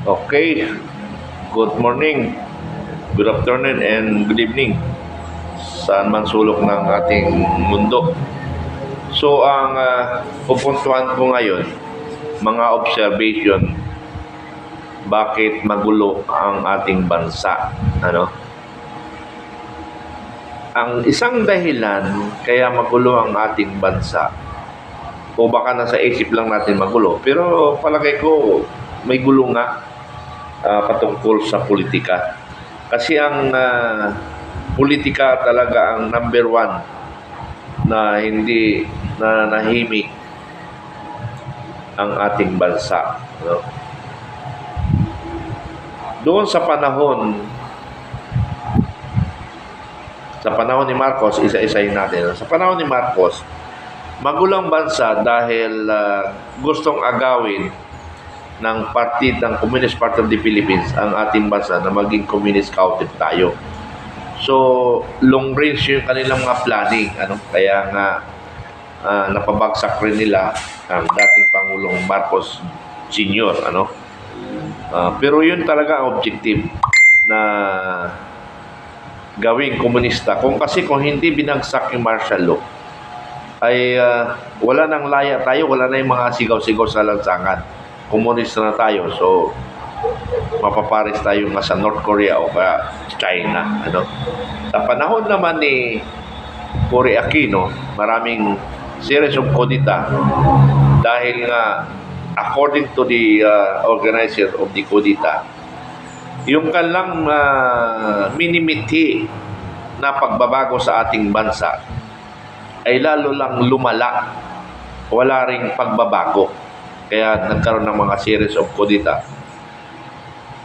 Okay. Good morning, good afternoon, and good evening. Saan man sulok ng ating mundo. So, ang uh, pupuntuhan ko ngayon, mga observation, bakit magulo ang ating bansa. Ano? Ang isang dahilan kaya magulo ang ating bansa, o baka nasa isip lang natin magulo, pero palagay ko may gulo nga ah, patungkol sa politika. Kasi ang ah, politika talaga ang number one na hindi na nahimik ang ating bansa. No? Doon sa panahon sa panahon ni Marcos, isa-isahin natin. Sa panahon ni Marcos, magulang bansa dahil ah, gustong agawin ng partid ng Communist Party of the Philippines ang ating bansa na maging communist counted tayo. So, long range yung kanilang mga planning. Ano? Kaya nga, ah, napabagsak rin nila ang dating Pangulong Marcos Sr. Ano? Ah, pero yun talaga ang objective na gawing komunista. Kung kasi kung hindi binagsak yung martial law, ay ah, wala nang laya tayo, wala na yung mga sigaw-sigaw sa lansangan. Komunista na tayo. So, mapapares tayo nga sa North Korea o kaya China. Ano? Sa panahon naman ni Cory Aquino, maraming series of kudita dahil nga according to the uh, organizer of the kudita, yung kanilang uh, minimithi na pagbabago sa ating bansa ay lalo lang lumala. Wala ring pagbabago. Kaya nagkaroon ng mga series of kudita.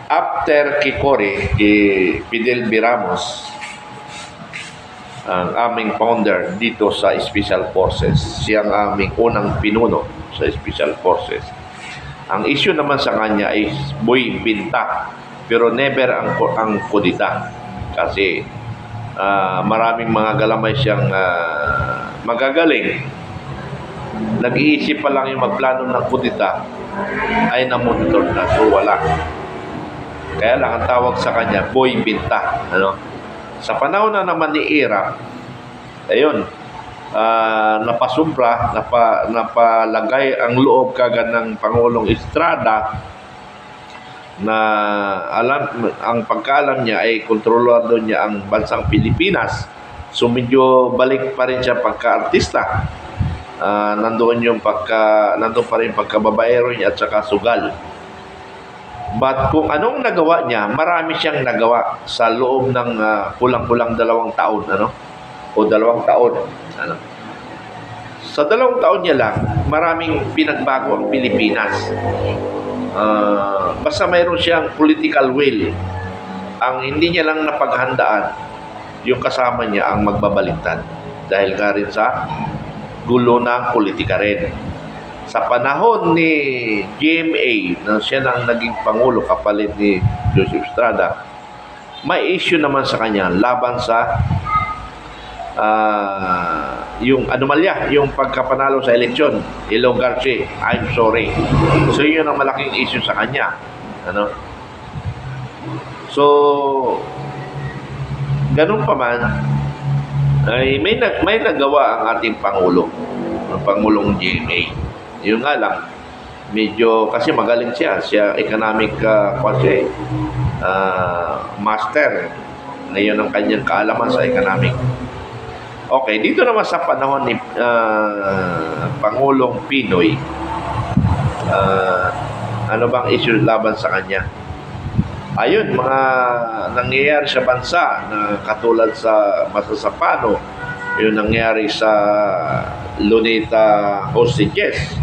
After Kikori, kay Fidel B. Ramos, ang aming founder dito sa Special Forces. Siya ang aming unang pinuno sa Special Forces. Ang issue naman sa kanya is boy binta, pero never ang ang kudita. Kasi ah, maraming mga galamay siyang ah, magagaling. Nag-iisip pa lang yung magplano ng kudita ay namonitor na. So wala. Kaya lang ang tawag sa kanya, boy binta. Ano? Sa panahon na naman ni Iraq, ayun, ah, napasumpra, napa, napalagay ang loob kagad ng Pangulong Estrada na alam ang pagkaalam niya ay kontrolado niya ang bansang Pilipinas. So medyo balik pa rin siya pagka-artista. Ah, nandoon yung pagka nandoon pa rin pagkababaero niya at saka sugal. But kung anong nagawa niya, marami siyang nagawa sa loob ng ah, kulang-kulang dalawang taon, ano? O dalawang taon, ano? Sa dalawang taon niya lang, maraming pinagbago ang Pilipinas. Ah, basta mayroon siyang political will. Ang hindi niya lang napaghandaan, yung kasama niya ang magbabaliktad. Dahil nga rin sa gulo ng politika rin. Sa panahon ni GMA, na siya nang naging Pangulo kapalit ni Joseph Estrada, may issue naman sa kanya laban sa ah, yung anomalya, yung pagkapanalo sa eleksyon, Ilong Garcia, I'm sorry. So yun ang malaking issue sa kanya. Ano? So, ganun pa man, ay may, nag, may nagawa ang ating Pangulo, ang Pangulong GMA. Yun nga lang, medyo, kasi magaling siya, siya economic uh, kasi, ah, master. Na yun ang kanyang kaalaman sa economic. Okay, dito naman sa panahon ni ah, Pangulong Pinoy, ah, ano bang issue laban sa kanya? Ayun, mga nangyayari sa bansa na katulad sa Masasapano, yung nangyari sa Luneta Hostages.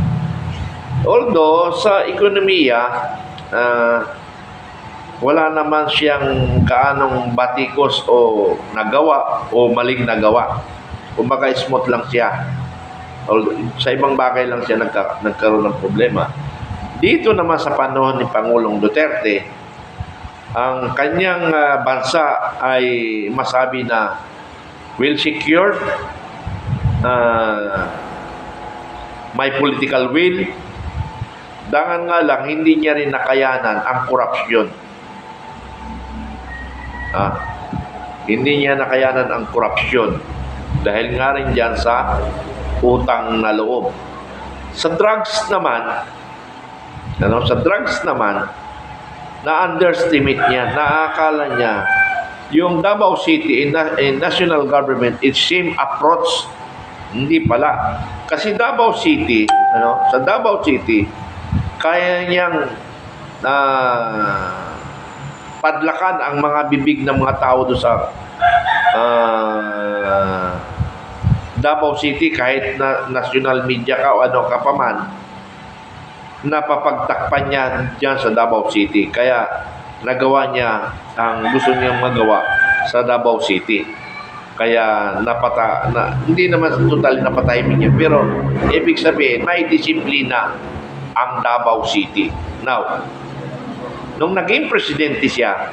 Although, sa ekonomiya, ah, wala naman siyang kaanong batikos o nagawa o maling nagawa. Kumbaga smooth lang siya. Although, sa ibang bagay lang siya nagka, nagkaroon ng problema. Dito naman sa panahon ni Pangulong Duterte, ang kanyang ah, bansa ay masabi na well secured, ah, may political will, Dangan nga lang, hindi niya rin nakayanan ang korupsyon. Ah, hindi niya nakayanan ang korupsyon. Dahil nga rin dyan sa utang na loob. Sa drugs naman, ano, sa drugs naman, na-underestimate niya, naakala niya, yung Davao City in, in national government, it's same approach. Hindi pala. Kasi Davao City, ano, sa Davao City, kaya niyang na padlakan ang mga bibig ng mga tao doon sa ah, Davao City kahit na national media ka o ano ka pa man napapagtakpan niya dyan sa Davao City. Kaya nagawa niya ang gusto niyang magawa sa Davao City. Kaya napata na, hindi naman totally napatay niya pero ibig sabihin may disiplina ang Davao City. Now nung naging presidente siya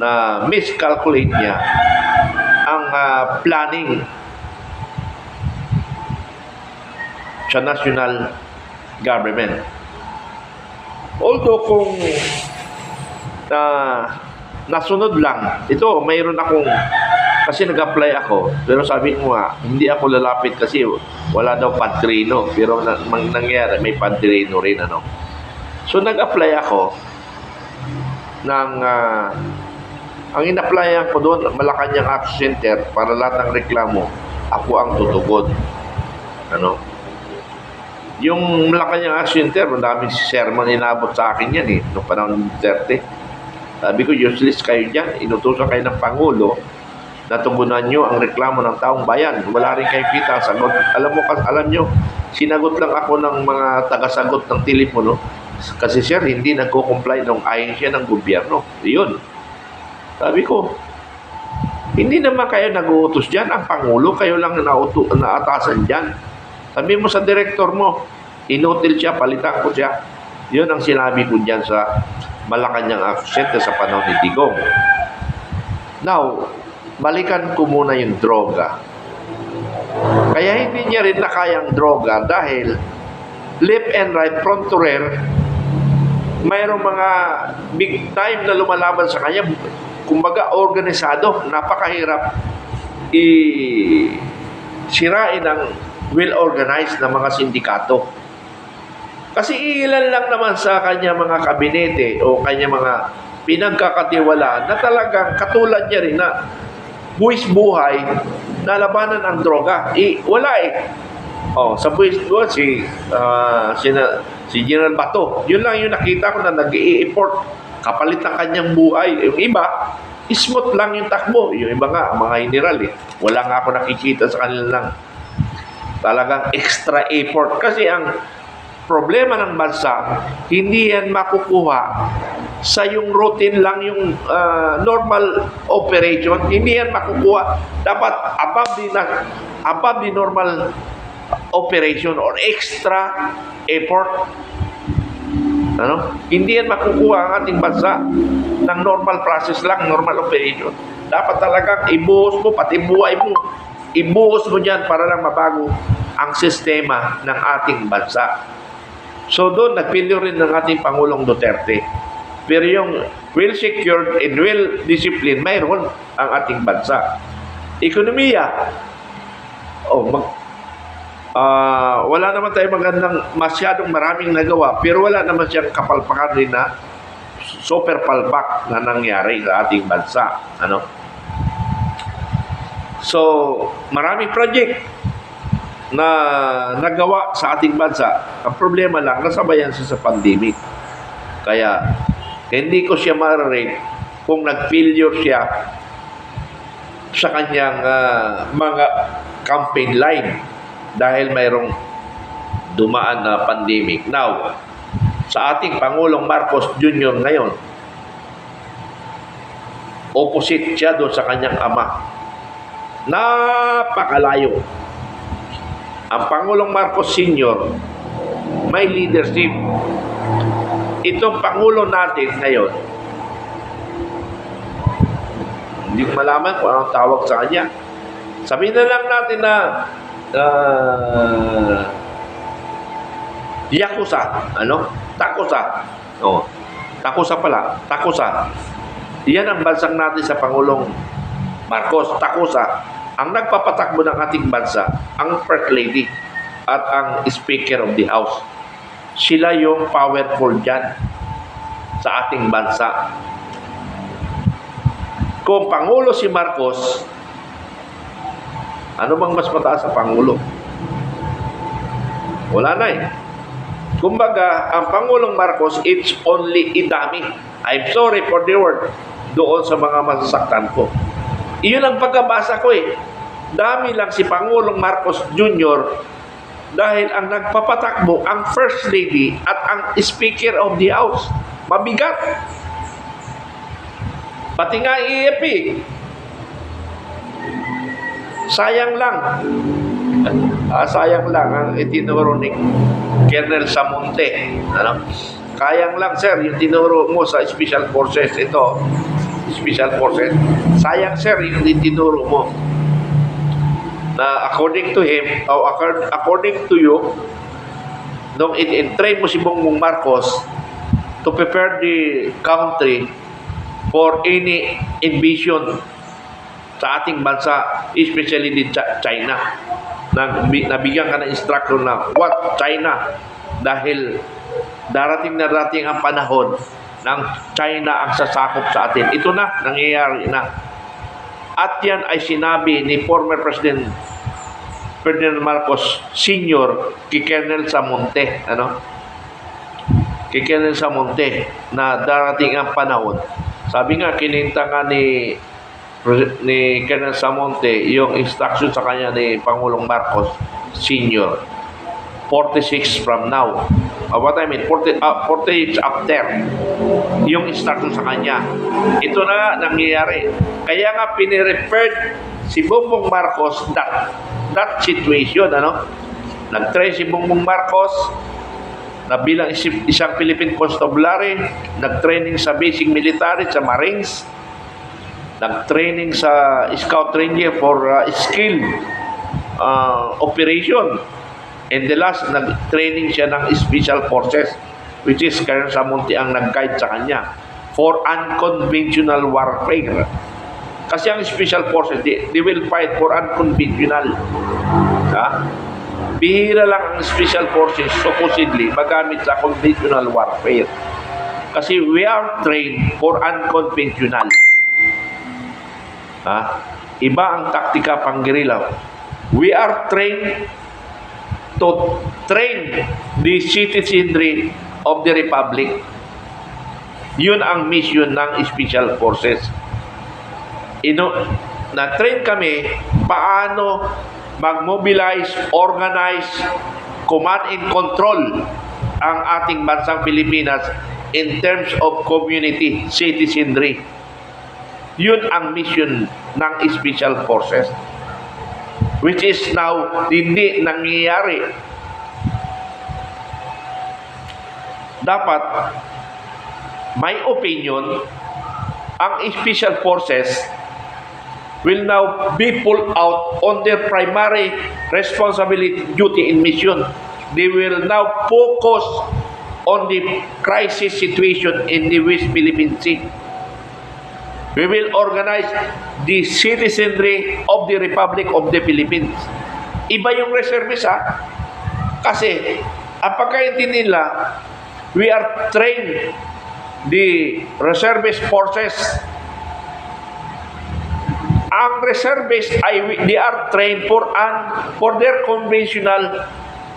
na miscalculate niya ang ah, planning sa national government. Although kung na nasunod lang, ito mayroon akong kasi nag-apply ako, pero sabi ko nga, hindi ako lalapit kasi wala daw padrino, pero na, nangyari, may padrino rin ano. So nag-apply ako ng ah, ang in-applyan ko doon, Malacanang Action Center para lahat ng reklamo, ako ang tutugon. Ano? Yung Malacanang Action Center, madaming sermon inabot sa akin yan eh, noong panahon ng Duterte. Sabi ko, useless kayo dyan. Inutusan kayo ng Pangulo na tugunan nyo ang reklamo ng taong bayan. Wala rin kayong kita. Sagot. Alam mo, alam nyo, sinagot lang ako ng mga tagasagot ng telepono kasi sir, hindi nagko-comply nung ayon ng gobyerno. Yun. Sabi ko, hindi naman kayo nag-uutos dyan. Ang Pangulo, kayo lang nauto, naatasan dyan. Sabi mo sa direktor mo, inutil siya, palitan ko siya. Yun ang sinabi ko dyan sa Malacanang accent sa panahon ni Digong. Now, balikan ko muna yung droga. Kaya hindi niya rin nakayang droga dahil left and right, front to rear, mayroong mga big time na lumalaban sa kanya. Kumbaga, organisado, napakahirap i sirain ang well-organized na mga sindikato. Kasi ilan lang naman sa kanya mga kabinete o kanya mga pinagkakatiwalaan na talagang katulad niya rin na buwis buhay na labanan ang droga. I, wala eh. Oh, sa buwis buhay si, ah, si, si General Bato. Yun lang yung nakita ko na nag-i-import kapalit ng kanyang buhay. Yung iba, smooth lang yung takbo. Yung iba nga, mga general eh. Wala nga ako nakikita sa kanila lang talagang extra effort. Kasi ang problema ng bansa, hindi yan makukuha sa yung routine lang, yung ah, normal operation. Hindi yan makukuha. Dapat above the, above the normal operation or extra effort. Ano? Hindi yan makukuha ang ating bansa ng normal process lang, normal operation. Dapat talagang ibuhos mo, pati buhay mo, ibuhos mo dyan para lang mabago ang sistema ng ating bansa. So doon, nagpilyo rin ng ating Pangulong Duterte. Pero yung well secured and well disciplined, mayroon ang ating bansa. Ekonomiya, oh, mag, ah, wala naman tayo magandang masyadong maraming nagawa, pero wala naman siyang kapalpakan rin na super palpak na nangyari sa ating bansa. Ano? So, maraming project na nagawa sa ating bansa. Ang problema lang, nasabayan siya sa pandemic. Kaya, hindi ko siya ma-rate kung nag-failure siya sa kanyang ah, mga campaign line dahil mayroong dumaan na pandemic. Now, sa ating Pangulong Marcos Jr. ngayon, opposite siya doon sa kanyang ama. Napakalayo. Ang Pangulong Marcos Sr. may leadership. Itong Pangulo natin ngayon, hindi ko malaman kung anong tawag sa kanya. Sabihin na lang natin na uh, Yakuza, ano? Takusa. Oh. Takusa pala. Takusa. Yan ang bansang natin sa Pangulong Marcos. Takusa. Ang nagpapatakbo ng ating bansa, ang First Lady at ang Speaker of the House. Sila yung powerful dyan sa ating bansa. Kung Pangulo si Marcos, ano bang mas mataas sa Pangulo? Wala na eh. Kumbaga, ang Pangulong Marcos, it's only idami. I'm sorry for the word doon sa mga masasaktan ko. Iyon ang pagkabasa ko eh. Dami lang si Pangulong Marcos Jr. dahil ang nagpapatakbo ang First Lady at ang Speaker of the House. Mabigat. Pati nga EFP. Sayang lang. Ah, sayang lang ang itinuro ni Colonel Samonte. Ano? Kayang lang, sir, yung tinuro mo sa Special Forces. Ito, Special Forces. Sayang, sir, yung itinuro mo. Na according to him, o accord- according to you, nung in-train mo si Bongbong Marcos to prepare the country for any invasion sa ating bansa, especially Ch- China. Nabigyan ka ng instruction na, what China? Dahil darating na darating ang panahon ng China ang sasakop sa atin. Ito na, nangyayari na. At yan ay sinabi ni former President Ferdinand Marcos Sr. kay Colonel Samonte. Ano? Kay Colonel Samonte na darating ang panahon. Sabi nga, kininta nga ni ni Colonel Samonte yung instruction sa kanya ni Pangulong Marcos Sr. 46 from now. Uh, what I mean, 40, uh, 48 after yung instruction sa kanya. Ito na nangyayari. Kaya nga pinireferred si Bongbong Marcos that, that situation. Ano? Nag-try si Bongbong Marcos na bilang isang Philippine Constabulary, nag-training sa basic military, sa Marines, nag-training sa Scout Ranger for uh, skill uh, operation. And the last, nag-training siya ng Special Forces, which is Colonel Samunti ang nag-guide sa kanya for unconventional warfare. Kasi ang Special Forces, they, they will fight for unconventional. Ha? Bihira lang ang Special Forces, supposedly, magamit sa conventional warfare. Kasi we are trained for unconventional. Ha? Iba ang taktika pang guerrilla. We are trained to train the citizenry of the Republic. Yun ang mission ng Special Forces. Ino, na-train kami paano mag-mobilize, organize, command and control ang ating bansang Pilipinas in terms of community, citizenry. Yun ang mission ng Special Forces which is now hindi nangyayari. Dapat, my opinion, ang Special Forces will now be pulled out on their primary responsibility, duty, and mission. They will now focus on the crisis situation in the West Philippine Sea. We will organize the citizenry of the Republic of the Philippines. Iba yung reservists ha. Kasi, ang pagkaintindi nila, we are trained the reservist forces. Ang reservists ay they are trained for an for their conventional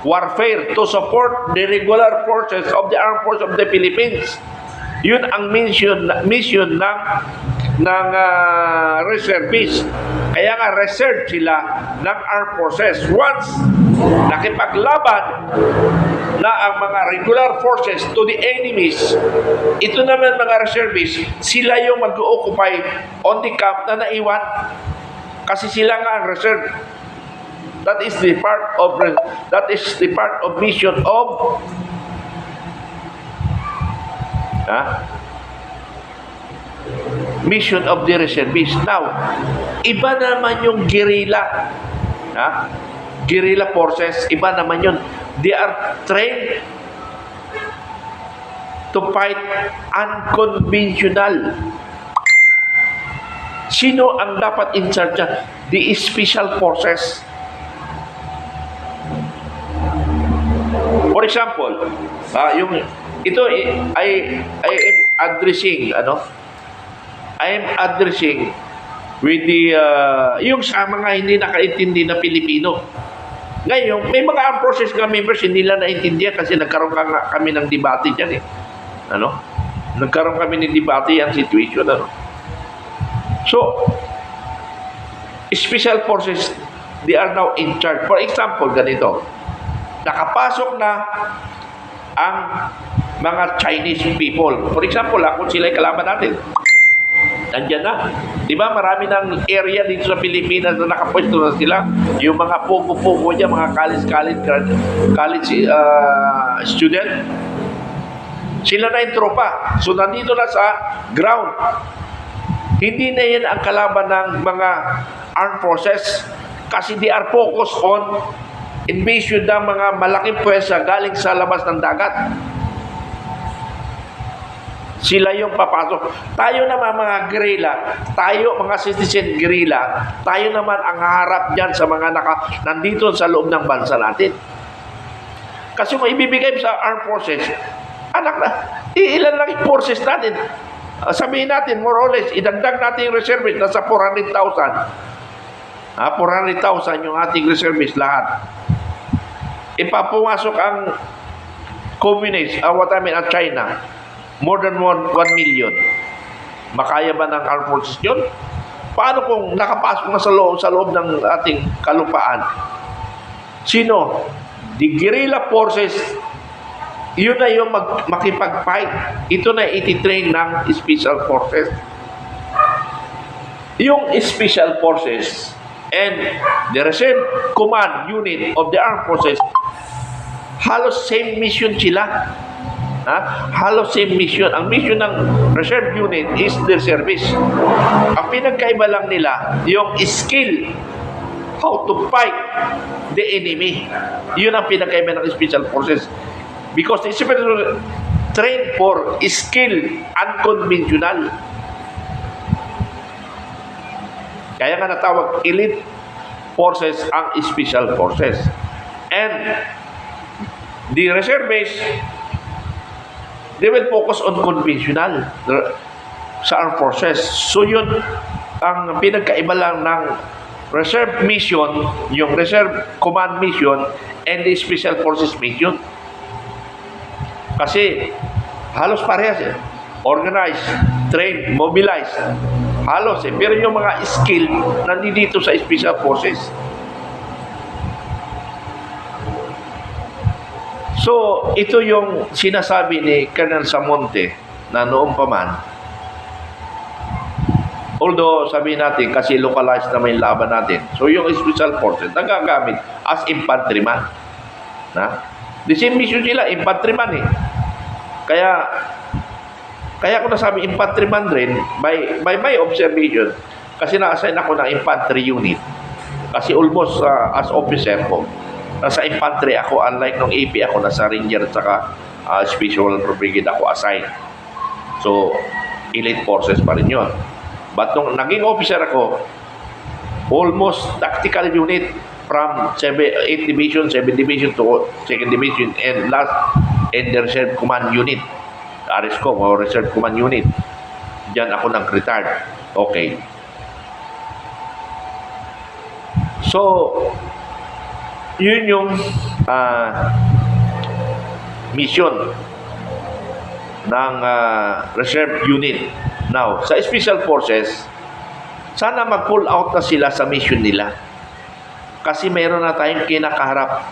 warfare to support the regular forces of the armed forces of the Philippines. Yun ang mission mission ng ng uh, reservists. Kaya nga reserved sila ng armed forces. Once nakipaglaban na ang mga regular forces to the enemies, ito naman mga reservists, sila yung mag-occupy on the camp na naiwan. Kasi sila nga ang reserve. That is the part of that is the part of mission of ha? Mission of the reservists. Now, iba naman yung guerrilla. Ha? Guerrilla forces, iba naman yun. They are trained to fight unconventional. Sino ang dapat in charge dyan? The special forces. For example, ah, yung ito eh, I I am addressing ano? I am addressing with the ah, yung sa mga hindi nakaintindi na Pilipino. Ngayon, may mga forces nga members hindi nila naintindihan kasi nagkaroon ka kami ng debate diyan eh. Ano? Nagkaroon kami ng debate yan situation ano. So, special forces they are now in charge. For example, ganito. Nakapasok na ang mga Chinese people. For example, ah, kung sila kalaban natin, Nandiyan na. Di ba marami ng area dito sa Pilipinas na nakapwesto na sila. Yung mga pugo-pugo niya, mga college-college college uh, student. Sila na yung tropa. So nandito na sa ground. Hindi na yan ang kalaban ng mga armed forces kasi they are focused on invasion ng mga malaking pwersa galing sa labas ng dagat. Sila yung papasok. Tayo naman mga guerrilla, tayo mga citizen guerrilla, tayo naman ang harap dyan sa mga naka, nandito sa loob ng bansa natin. Kasi kung ibibigay sa armed forces, anak na, ilan lang yung forces natin. Ah, sabihin natin, more or less, idagdag natin yung reservist nasa 400,000. Ah, 400,000 yung ating reservist lahat. Ipapumasok ang communist, uh, what I mean, at China, more than 1, 1 million. Makaya ba ng armed forces yun? Paano kung nakapasok na sa loob, sa loob ng ating kalupaan? Sino? The guerrilla forces, yun na yung mag, makipag-fight. Ito na ititrain ng special forces. Yung special forces and the reserve command unit of the armed forces halos same mission sila. Ha? Halos same mission. Ang mission ng reserve unit is their service. Ang pinagkaiba lang nila, yung skill how to fight the enemy. Yun ang pinagkaiba ng special forces. Because the special forces train for skill unconventional. Kaya nga natawag elite forces ang special forces. And the reservists, they will focus on conventional sa armed forces. So yun, ang pinagkaiba lang ng reserve mission, yung reserve command mission, and the special forces mission. Kasi halos parehas eh. Organize, train, mobilize. Halos eh. Pero yung mga skill nandito sa special forces. So, ito yung sinasabi ni Colonel Samonte na noong pa man. Although, sabihin natin, kasi localized naman yung laban natin. So, yung special forces, nagagamit as infantryman. Na? The same mission sila, infantryman eh. Kaya, kaya ko nasabi infantryman rin, by, by my observation, kasi na-assign ako ng infantry unit. Kasi almost uh, as officer ko, nasa infantry ako, unlike nung AP ako, nasa ranger at saka uh, special brigade ako assigned. So, elite forces pa rin yun. But nung naging officer ako, almost tactical unit from 7, 8 division, 7 division to 2nd division and last and the reserve command unit. RSCOM o reserve command unit. Diyan ako nag-retired. Okay. So, yun yung ah, mission ng ah, reserve unit. Now, sa special forces, sana mag-pull out na sila sa mission nila. Kasi mayroon na tayong kinakaharap.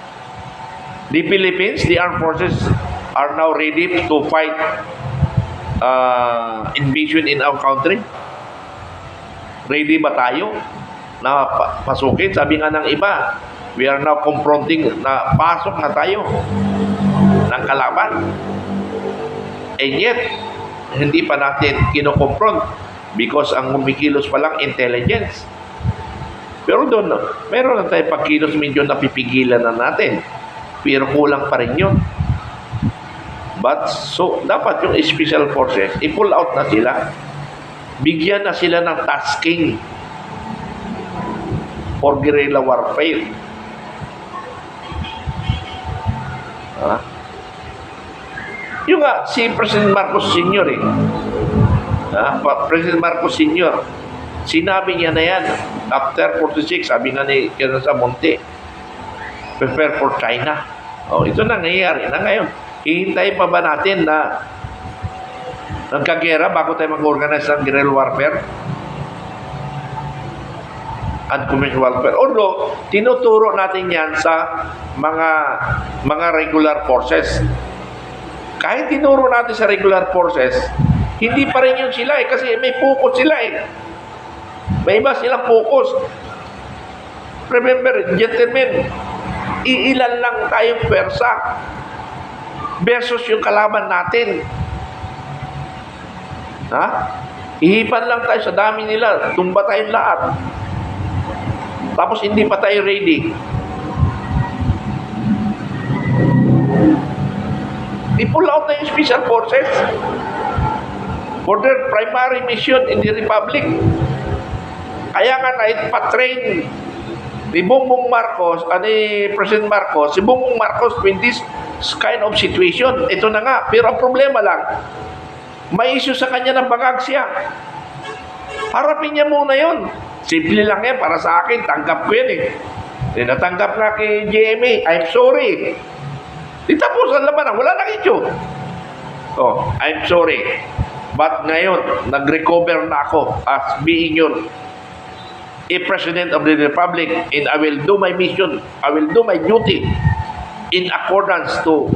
The Philippines, the armed forces are now ready to fight uh, invasion in our country. Ready ba tayo na pa- pasukin? Sabi nga ng iba, we are now confronting na pasok na tayo ng kalaban. And yet, hindi pa natin kinokonfront because ang kumikilos pa lang intelligence. Pero doon, meron na tayo pagkilos medyo napipigilan na natin. Pero kulang pa rin yun. But, so, dapat yung special forces, i-pull out na sila. Bigyan na sila ng tasking for guerrilla warfare. Ha? Yung nga, si President Marcos Sr. eh. Ha? President Marcos Sr. Sinabi niya na yan. After 46, sabi nga ni Kena Monte, prepare for China. Oh, ito na nangyayari na ngayon. Hihintay pa ba natin na nagkagera bago tayo mag-organize ng guerrilla warfare? Unconventional welfare. Although, tinuturo natin yan sa mga mga regular forces. Kahit tinuro natin sa regular forces, hindi pa rin yun sila eh, kasi may focus sila eh. May iba silang focus. Remember, gentlemen, iilan lang tayong pwersa versus yung kalaban natin. Ha? Ihipan lang tayo sa dami nila, tumba tayong lahat. Tapos hindi pa tayo ready. I-pull out na yung special forces for their primary mission in the Republic. Kaya nga na-patrain ni Bongbong Marcos, ah, ni President Marcos, si Bongbong Marcos in this kind of situation. Ito na nga. Pero ang problema lang, may issue sa kanya ng bangag siya. Harapin niya muna yon. Simple lang yan para sa akin. Tanggap ko yan eh. Eh, natanggap nga kay GMA. I'm sorry. Di tapos ang labanan. Wala nang issue. Oh, I'm sorry. But ngayon, nag-recover na ako as being your a President of the Republic and I will do my mission. I will do my duty in accordance to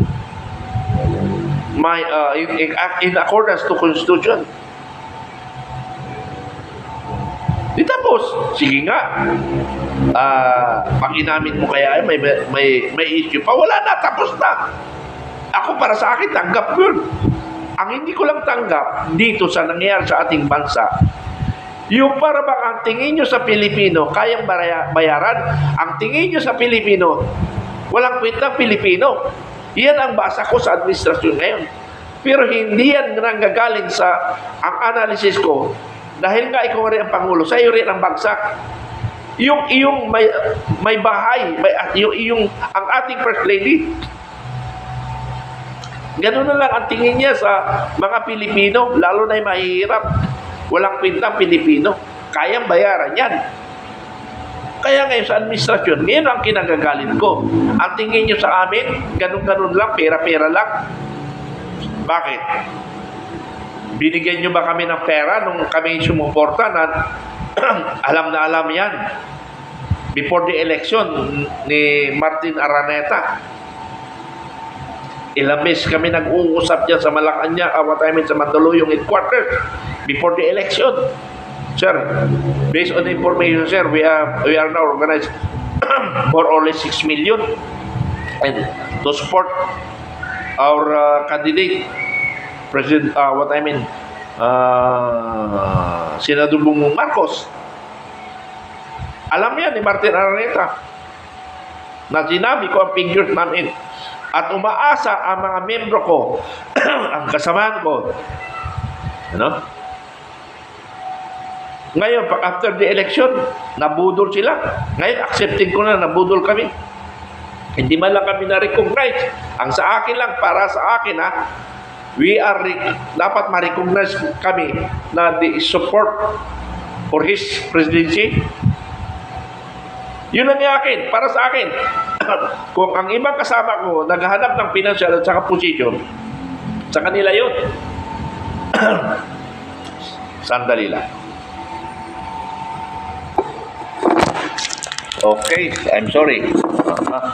my uh, in, in, in accordance to Constitution. Di tapos, sige nga. Ah, pag mo kaya may may may issue pa, wala na, tapos na. Ako para sa akin tanggap yun. Ang hindi ko lang tanggap dito sa nangyayari sa ating bansa, yung para bang ang tingin nyo sa Pilipino, kayang bayaran, ang tingin nyo sa Pilipino, walang kwenta Pilipino. Yan ang basa ko sa administrasyon ngayon. Pero hindi yan nanggagaling sa ang analysis ko dahil nga ikaw rin ang Pangulo, sa iyo rin ang bagsak. Yung iyong may, may bahay, may, yung, yung, ang ating First Lady, ganun na lang ang tingin niya sa mga Pilipino, lalo na yung mahihirap. Walang kwentang Pilipino. Kayang bayaran yan. Kaya ngayon sa administrasyon, ngayon ang kinagagalit ko. Ang tingin nyo sa amin, ganun-ganun lang, pera-pera lang. Bakit? Binigyan nyo ba kami ng pera nung kami sumuporta na alam na alam yan. Before the election ni Martin Araneta, beses kami nag-uusap dyan sa Malacanang, uh, what I mean sa Mandaluyong headquarters before the election. Sir, based on the information, sir, we are, we are now organized for only 6 million and to support our uh, candidate President, uh, what I mean, uh, Senador Bongbong Marcos. Alam yan ni Martin Araneta na sinabi ko ang figures namin at umaasa ang mga membro ko, ang kasamahan ko, ano? Ngayon, after the election, nabudol sila. Ngayon, accepting ko na, nabudol kami. Hindi man lang kami na-recognize. Ang sa akin lang, para sa akin ha, we are, re- dapat ma-recognize kami na the support for his presidency. Yun ang akin, para sa akin. Kung ang ibang kasama ko naghahanap ng financial at saka position, sa kanila yun. Sandali lang. Okay, I'm sorry. Ah,